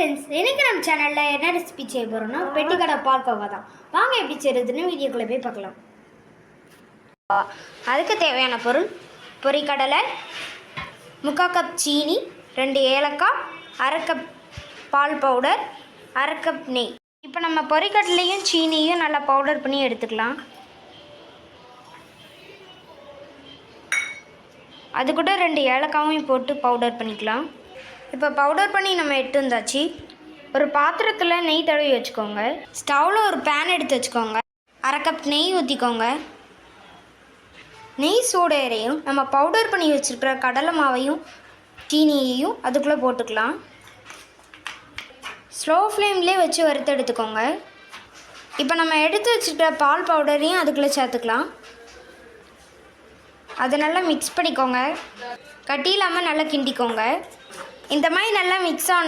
Friends இன்றைக்கி நம்ம சேனலில் என்ன ரெசிபி செய்ய போகிறோம்னா பெட்டிக்கடை பால்கோவா தான். வாங்க எப்படி செய்கிறதுன்னு வீடியோக்குள்ளே போய் பார்க்கலாம். அதுக்கு தேவையான பொருள் பொரிக்கடலை முக்கால் கப் சீனி ரெண்டு ஏலக்காய் அரை கப் பால் பவுடர் அரை கப் நெய். இப்போ நம்ம பொரிக்கடலையும் சீனியும் நல்லா பவுடர் பண்ணி எடுத்துக்கலாம். அது கூட ரெண்டு ஏலக்காயும் போட்டு பவுடர் பண்ணிக்கலாம். இப்போ பவுடர் பண்ணி நம்ம எடுத்து வந்தாச்சு. ஒரு பாத்திரத்தில் நெய் தடவி வச்சுக்கோங்க. ஸ்டவ்வில் ஒரு பேன் எடுத்து வச்சுக்கோங்க. அரை கப் நெய் ஊற்றிக்கோங்க நெய் சூடையரையும் நம்ம பவுடர் பண்ணி வச்சுருக்கிற கடலை மாவையும் சீனியையும் அதுக்குள்ளே போட்டுக்கலாம். ஸ்லோ ஃப்ளேம்லேயே வச்சு வறுத்து எடுத்துக்கோங்க. இப்போ நம்ம எடுத்து வச்சுருக்கிற பால் பவுடரையும் அதுக்குள்ளே சேர்த்துக்கலாம். அதை நல்லா மிக்ஸ் பண்ணிக்கோங்க. கட்டி இல்லாமல் நல்லா கிண்டிக்கோங்க. இந்த மாதிரி நல்லா மிக்ஸ் ஆன